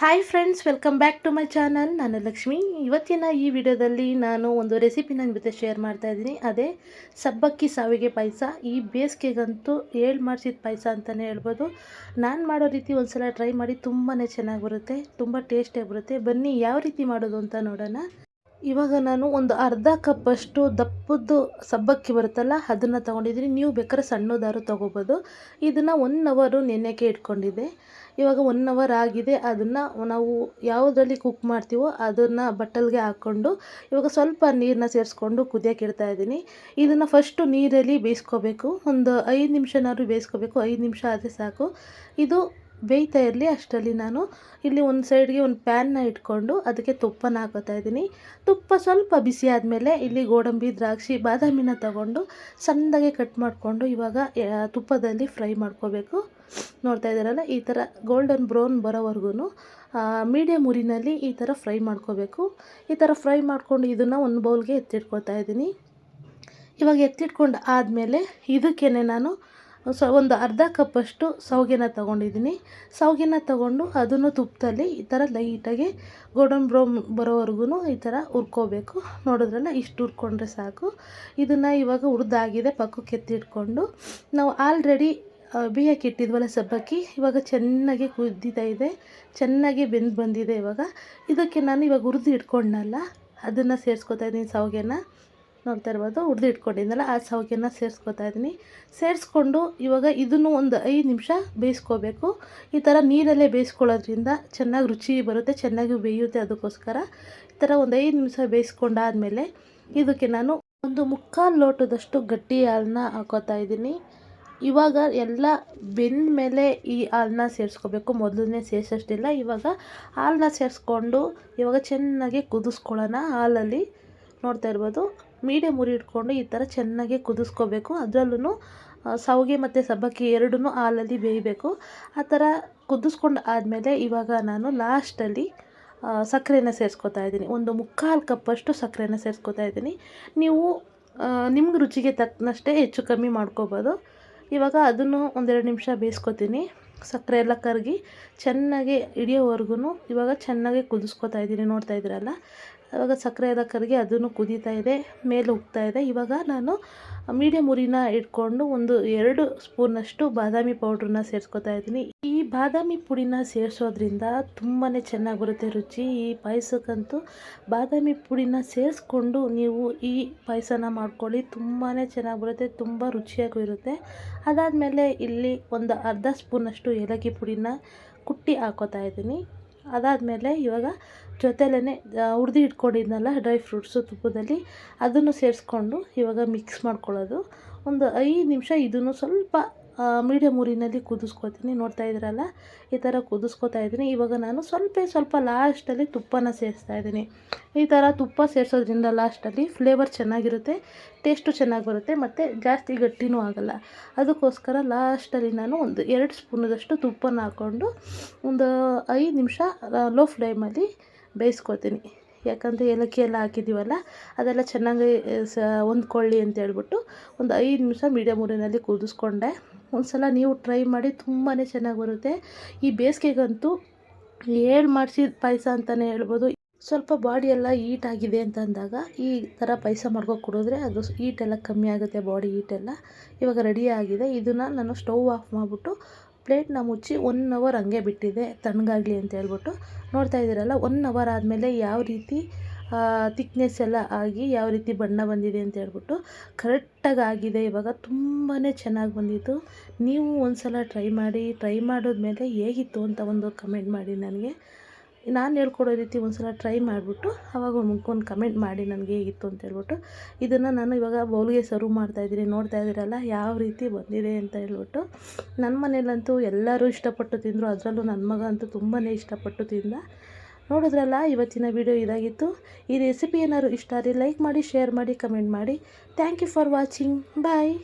Hi friends welcome back to my channel ನಾನು ಲಕ್ಷ್ಮಿ. ಇವತ್ತಿನ ಈ ವಿಡಿಯೋದಲ್ಲಿ ನಾನು ಒಂದು ರೆಸಿಪಿನ ನಿಮ್ಮ ಜೊತೆ ಶೇರ್ ಮಾಡ್ತಾ ಇದ್ದೀನಿ. ಅದೇ ಸಬ್ಬಕ್ಕಿ ಸಾವಿಗೆ ಪಾಯಸ. ಈ ಬೇಸಿಗೆಗಂತೂ ಏಳು ಮಾಡಿಸಿದ ಪಾಯಸ ಅಂತಲೇ ಹೇಳ್ಬೋದು. ನಾನು ಮಾಡೋ ರೀತಿ ಒಂದು ಸಲ ಟ್ರೈ ಮಾಡಿ ತುಂಬಾ ಚೆನ್ನಾಗಿ ಬರುತ್ತೆ, ತುಂಬ ಟೇಸ್ಟಿಯಾಗಿ ಬರುತ್ತೆ. ಬನ್ನಿ ಯಾವ ರೀತಿ ಮಾಡೋದು ಅಂತ ನೋಡೋಣ. ಇವಾಗ ನಾನು ಒಂದು ಅರ್ಧ ಕಪ್ಪಷ್ಟು ದಪ್ಪದ್ದು ಸಬ್ಬಕ್ಕಿ ಬರುತ್ತಲ್ಲ, ಅದನ್ನು ತೊಗೊಂಡಿದ್ದೀನಿ. ನೀವು ಬೇಕಾದ್ರೆ ಸಣ್ಣದಾರು ತೊಗೋಬೋದು. ಇದನ್ನು ಒನ್ ಅವರು ನೆನೆಕೆ ಇಟ್ಕೊಂಡಿದ್ದೆ. ಇವಾಗ ಒನ್ ಅವರ್ ಆಗಿದೆ. ಅದನ್ನು ನಾವು ಯಾವುದರಲ್ಲಿ ಕುಕ್ ಮಾಡ್ತೀವೋ ಅದನ್ನು ಬಟ್ಟಲಿಗೆ ಹಾಕ್ಕೊಂಡು, ಇವಾಗ ಸ್ವಲ್ಪ ನೀರನ್ನ ಸೇರಿಸ್ಕೊಂಡು ಕುದಿಯೋಕೆ ಇಡ್ತಾ ಇದ್ದೀನಿ. ಇದನ್ನು ಫಸ್ಟು ನೀರಲ್ಲಿ ಬೇಯಿಸ್ಕೋಬೇಕು. ಒಂದು ಐದು ನಿಮಿಷನಾದ್ರು ಬೇಯಿಸ್ಕೋಬೇಕು. ಐದು ನಿಮಿಷ ಆದರೆ ಸಾಕು. ಇದು ಬೇಯ್ತಾ ಇರಲಿ, ಅಷ್ಟರಲ್ಲಿ ನಾನು ಇಲ್ಲಿ ಒಂದು ಸೈಡ್ಗೆ ಒಂದು ಪ್ಯಾನ್ನ ಇಟ್ಕೊಂಡು ಅದಕ್ಕೆ ತುಪ್ಪನ ಹಾಕೋತಾ ಇದ್ದೀನಿ. ತುಪ್ಪ ಸ್ವಲ್ಪ ಬಿಸಿ ಆದಮೇಲೆ ಇಲ್ಲಿ ಗೋಡಂಬಿ, ದ್ರಾಕ್ಷಿ, ಬಾದಾಮಿನ ತಗೊಂಡು ಸಣ್ಣದಾಗೆ ಕಟ್ ಮಾಡಿಕೊಂಡು ಇವಾಗ ತುಪ್ಪದಲ್ಲಿ ಫ್ರೈ ಮಾಡ್ಕೋಬೇಕು. ನೋಡ್ತಾ ಇದ್ದಾರಲ್ಲ, ಈ ಥರ ಗೋಲ್ಡನ್ ಬ್ರೌನ್ ಬರೋವರೆಗೂ ಮೀಡಿಯಮ್ ಉರಿನಲ್ಲಿ ಈ ಥರ ಫ್ರೈ ಮಾಡ್ಕೋಬೇಕು. ಈ ಥರ ಫ್ರೈ ಮಾಡ್ಕೊಂಡು ಇದನ್ನು ಒಂದು ಬೌಲ್ಗೆ ಎತ್ತಿಟ್ಕೊತಾ ಇದ್ದೀನಿ. ಇವಾಗ ಎತ್ತಿಟ್ಕೊಂಡು ಆದಮೇಲೆ ಇದಕ್ಕೇ ನಾನು ಸೊ ಒಂದು ಅರ್ಧ ಕಪ್ಪಷ್ಟು ಸೌಗೆನ ತೊಗೊಂಡಿದ್ದೀನಿ. ಸೌಗೆನ ತೊಗೊಂಡು ಅದನ್ನು ತುಪ್ಪದಲ್ಲಿ ಈ ಥರ ಲೈಟಾಗಿ ಗೋಲ್ಡನ್ ಬ್ರೌನ್ ಬರೋವರೆಗೂ ಈ ಥರ ಹುರ್ಕೋಬೇಕು. ನೋಡಿದ್ರಲ್ಲ, ಇಷ್ಟು ಹುರ್ಕೊಂಡ್ರೆ ಸಾಕು. ಇದನ್ನು ಇವಾಗ ಹುರಿದಾಗಿದೆ, ಪಕ್ಕಕ್ಕೆ ಎತ್ತಿಟ್ಕೊಂಡು. ನಾವು ಆಲ್ರೆಡಿ ಬೇಯಕ್ಕೆ ಇಟ್ಟಿದ್ವಲ್ಲ ಸಬ್ಬಕ್ಕಿ, ಇವಾಗ ಚೆನ್ನಾಗಿ ಕುದ್ದಿತಾ ಇದೆ. ಚೆನ್ನಾಗಿ ಬೆಂದು ಬಂದಿದೆ ಇವಾಗ. ಇದಕ್ಕೆ ನಾನು ಇವಾಗ ಹುರಿದು ಇಟ್ಕೊಂಡಲ್ಲ ಅದನ್ನು ಸೇರಿಸ್ಕೊತಾ ಇದ್ದೀನಿ ಸೌಗೆನ. ನೋಡ್ತಾ ಇರ್ಬೋದು, ಹುರಿದು ಆ ಸೌಗೆನ ಸೇರಿಸ್ಕೊತಾ ಇದ್ದೀನಿ. ಸೇರಿಸ್ಕೊಂಡು ಇವಾಗ ಇದನ್ನು ಒಂದು ಐದು ನಿಮಿಷ ಬೇಯಿಸ್ಕೋಬೇಕು. ಈ ಥರ ನೀರಲ್ಲೇ ಬೇಯಿಸ್ಕೊಳ್ಳೋದ್ರಿಂದ ಚೆನ್ನಾಗಿ ರುಚಿ ಬರುತ್ತೆ, ಚೆನ್ನಾಗಿ ಬೇಯುತ್ತೆ ಅದಕ್ಕೋಸ್ಕರ. ಈ ಥರ ಒಂದು ಐದು ನಿಮಿಷ ಬೇಯಿಸ್ಕೊಂಡಾದಮೇಲೆ ಇದಕ್ಕೆ ನಾನು ಒಂದು ಮುಕ್ಕಾಲು ಲೋಟದಷ್ಟು ಗಟ್ಟಿ ಹಾಲನ್ನ ಹಾಕೋತಾ ಇದ್ದೀನಿ. ಇವಾಗ ಎಲ್ಲ ಬೆಂದ ಮೇಲೆ ಈ ಹಾಲನ್ನ ಸೇರಿಸ್ಕೋಬೇಕು. ಮೊದಲನೇ ಸೇರಿಸೋಷ್ಟಿಲ್ಲ, ಇವಾಗ ಹಾಲನ್ನ ಸೇರಿಸ್ಕೊಂಡು ಇವಾಗ ಚೆನ್ನಾಗಿ ಕುದಿಸ್ಕೊಳ್ಳೋಣ ಹಾಲಲ್ಲಿ. ನೋಡ್ತಾ ಇರ್ಬೋದು. ಮೀಡಿಯಮ್ ಉರಿ ಇಟ್ಕೊಂಡು ಈ ಥರ ಚೆನ್ನಾಗಿ ಕುದಿಸ್ಕೋಬೇಕು. ಅದರಲ್ಲೂ ಸೌಗೆ ಮತ್ತು ಸಬ್ಬಕ್ಕಿ ಎರಡೂ ಹಾಲಲ್ಲಿ ಬೇಯಬೇಕು. ಆ ಥರ ಕುದಿಸ್ಕೊಂಡು ಆದಮೇಲೆ ಇವಾಗ ನಾನು ಲಾಸ್ಟಲ್ಲಿ ಸಕ್ಕರೆನ ಸೇರಿಸ್ಕೊತಾ ಇದ್ದೀನಿ. ಒಂದು ಮುಕ್ಕಾಲು ಕಪ್ಪಷ್ಟು ಸಕ್ಕರೆನ ಸೇರಿಸ್ಕೊತಾ ಇದ್ದೀನಿ. ನೀವು ನಿಮ್ಗೆ ರುಚಿಗೆ ತಕ್ಕನಷ್ಟೇ ಹೆಚ್ಚು ಕಮ್ಮಿ ಮಾಡ್ಕೋಬೋದು. ಇವಾಗ ಅದನ್ನು ಒಂದೆರಡು ನಿಮಿಷ ಬೇಯಿಸ್ಕೊತೀನಿ. ಸಕ್ಕರೆ ಎಲ್ಲ ಕರಗಿ ಚೆನ್ನಾಗಿ ಹಿಡಿಯೋವರೆಗೂ ಇವಾಗ ಚೆನ್ನಾಗಿ ಕುದಿಸ್ಕೊತಾ ಇದ್ದೀನಿ. ನೋಡ್ತಾ ಇದ್ದೀರಲ್ಲ? ಇವಾಗ ಸಕ್ಕರೆ ಎಲ್ಲ ಕರಗಿ ಅದನ್ನು ಕುದೀತಾ ಇದೆ, ಮೇಲೆ ಉಗ್ತಾ ಇದೆ. ಇವಾಗ ನಾನು ಮೀಡಿಯಮ್ ಉರಿನ ಇಟ್ಕೊಂಡು ಒಂದು ಎರಡು ಸ್ಪೂನಷ್ಟು ಬಾದಾಮಿ ಪೌಡ್ರನ್ನ ಸೇರಿಸ್ಕೊತಾ ಇದ್ದೀನಿ. ಈ ಬಾದಾಮಿ ಪುಡಿನ ಸೇರಿಸೋದ್ರಿಂದ ತುಂಬಾ ಚೆನ್ನಾಗಿ ಬರುತ್ತೆ ರುಚಿ. ಈ ಪಾಯಸಕ್ಕಂತೂ ಬಾದಾಮಿ ಪುಡಿನ ಸೇರಿಸ್ಕೊಂಡು ನೀವು ಈ ಪಾಯಸನ ಮಾಡ್ಕೊಳ್ಳಿ ತುಂಬಾ ಚೆನ್ನಾಗಿ ಬರುತ್ತೆ ತುಂಬ ರುಚಿಯಾಗೂ ಇರುತ್ತೆ. ಅದಾದಮೇಲೆ ಇಲ್ಲಿ ಒಂದು ಅರ್ಧ ಸ್ಪೂನಷ್ಟು ಏಲಕ್ಕಿ ಪುಡಿನ ಕುಟ್ಟಿ ಹಾಕೋತಾ ಇದ್ದೀನಿ. ಅದಾದಮೇಲೆ ಇವಾಗ ಜೊತೆಲೇ ಹುರಿದು ಇಟ್ಕೊಂಡಿದ್ನಲ್ಲ ಡ್ರೈ ಫ್ರೂಟ್ಸು ತುಪ್ಪದಲ್ಲಿ, ಅದನ್ನು ಸೇರಿಸ್ಕೊಂಡು ಇವಾಗ ಮಿಕ್ಸ್ ಮಾಡ್ಕೊಳ್ಳೋದು. ಒಂದು ಐದು ನಿಮಿಷ ಇದನ್ನು ಸ್ವಲ್ಪ ಮೀಡಿಯಮ್ ಊರಿನಲ್ಲಿ ಕುದಿಸ್ಕೊತೀನಿ. ನೋಡ್ತಾ ಇದ್ದೀರಲ್ಲ? ಈ ಥರ ಕುದಿಸ್ಕೊತಾ ಇದ್ದೀನಿ. ಇವಾಗ ನಾನು ಸ್ವಲ್ಪ ಸ್ವಲ್ಪ ಲಾಸ್ಟಲ್ಲಿ ತುಪ್ಪನ ಸೇರಿಸ್ತಾ ಇದ್ದೀನಿ. ಈ ಥರ ತುಪ್ಪ ಸೇರಿಸೋದ್ರಿಂದ ಲಾಸ್ಟಲ್ಲಿ ಫ್ಲೇವರ್ ಚೆನ್ನಾಗಿರುತ್ತೆ, ಟೇಸ್ಟು ಚೆನ್ನಾಗಿ ಬರುತ್ತೆ ಮತ್ತು ಜಾಸ್ತಿ ಗಟ್ಟಿನೂ ಆಗೋಲ್ಲ. ಅದಕ್ಕೋಸ್ಕರ ಲಾಸ್ಟಲ್ಲಿ ನಾನು ಒಂದು ಎರಡು ಸ್ಪೂನದಷ್ಟು ತುಪ್ಪನ ಹಾಕ್ಕೊಂಡು ಒಂದು ಐದು ನಿಮಿಷ ಲೋ ಫ್ಲೇಮಲ್ಲಿ ಬೇಯಿಸ್ಕೊತೀನಿ. ಯಾಕಂದರೆ ಏಲಕ್ಕಿ ಎಲ್ಲ ಹಾಕಿದ್ದೀವಲ್ಲ, ಅದೆಲ್ಲ ಚೆನ್ನಾಗಿ ಸ, ಹೊಂದ್ಕೊಳ್ಳಿ ಅಂತ ಹೇಳ್ಬಿಟ್ಟು ಒಂದು ಐದು ನಿಮಿಷ ಮೀಡಿಯಮ್ ಊರಿನಲ್ಲಿ ಕುದಿಸ್ಕೊಂಡೆ. ಒಂದು ಸಲ ನೀವು ಟ್ರೈ ಮಾಡಿ ತುಂಬಾ ಚೆನ್ನಾಗಿ ಬರುತ್ತೆ. ಈ ಬೇಸಿಗೆಗಂತೂ ಏಳು ಮಾಡಿಸಿದ ಪಾಯಸ ಅಂತಲೇ ಹೇಳ್ಬೋದು. ಸ್ವಲ್ಪ ಬಾಡಿ ಎಲ್ಲ ಆಗಿದೆ ಅಂತ ಅಂದಾಗ ಈ ಥರ ಪಾಯಸ ಮಾಡ್ಕೊಂಡು ಕುಡಿದ್ರೆ ಅದು ಹೀಟೆಲ್ಲ ಕಮ್ಮಿ ಆಗುತ್ತೆ, ಬಾಡಿ ಹೀಟೆಲ್ಲ ಇವಾಗ ರೆಡಿ ಆಗಿದೆ. ಇದನ್ನು ನಾನು ಸ್ಟವ್ ಆಫ್ ಮಾಡಿಬಿಟ್ಟು ಪ್ಲೇಟ್ನ ಮುಚ್ಚಿ ಒನ್ ಅವರ್ ಹಂಗೆ ಬಿಟ್ಟಿದೆ, ತಣ್ಣಗಾಗಲಿ ಅಂತ ಹೇಳ್ಬಿಟ್ಟು. ನೋಡ್ತಾ ಇದ್ದೀರಲ್ಲ ಒನ್ ಅವರ್ ಆದಮೇಲೆ ಯಾವ ರೀತಿ ತಿಕ್ನೆಸ್ ಎಲ್ಲ ಆಗಿ ಯಾವ ರೀತಿ ಬಣ್ಣ ಬಂದಿದೆ ಅಂತ ಹೇಳ್ಬಿಟ್ಟು ಕರೆಕ್ಟಾಗಿ ಆಗಿದೆ. ಇವಾಗ ತುಂಬಾ ಚೆನ್ನಾಗಿ ಬಂದಿತ್ತು. ನೀವು ಒಂದು ಸಲ ಟ್ರೈ ಮಾಡಿ ಟ್ರೈ ಮಾಡಿದ್ಮೇಲೆ ಹೇಗಿತ್ತು ಅಂತ ಒಂದು ಕಮೆಂಟ್ ಮಾಡಿ ನನಗೆ. ನಾನು ಹೇಳ್ಕೊಡೋ ರೀತಿ ಒಂದು ಸಲ ಟ್ರೈ ಮಾಡಿಬಿಟ್ಟು ಅವಾಗ ಒಂದು ಕಮೆಂಟ್ ಮಾಡಿ ನನಗೆ ಹೇಗಿತ್ತು ಅಂತ ಹೇಳ್ಬಿಟ್ಟು. ಇದನ್ನು ನಾನು ಇವಾಗ ಬೌಲ್ಗೆ ಸರ್ವ್ ಮಾಡ್ತಾಯಿದ್ದೀನಿ ನೋಡ್ತಾ ಇದ್ದೀರಲ್ಲ ಯಾವ ರೀತಿ ಬಂದಿದೆ ಅಂತ ಹೇಳ್ಬಿಟ್ಟು. ನನ್ನ ಮನೇಲಂತೂ ಎಲ್ಲರೂ ಇಷ್ಟಪಟ್ಟು ತಿಂದರು. ಅದರಲ್ಲೂ ನನ್ನ ಮಗ ಅಂತೂ ತುಂಬಾ ಇಷ್ಟಪಟ್ಟು ತಿಂದ. ನೋಡಿದ್ರಲ್ಲ, ಇವತ್ತಿನ ವಿಡಿಯೋ ಇದಾಗಿತ್ತು. ಈ ರೆಸಿಪಿ ಏನಾದ್ರು ಇಷ್ಟ ಆದರೆ ಲೈಕ್ ಮಾಡಿ ಶೇರ್ ಮಾಡಿ ಕಮೆಂಟ್ ಮಾಡಿ. Thank you for watching bye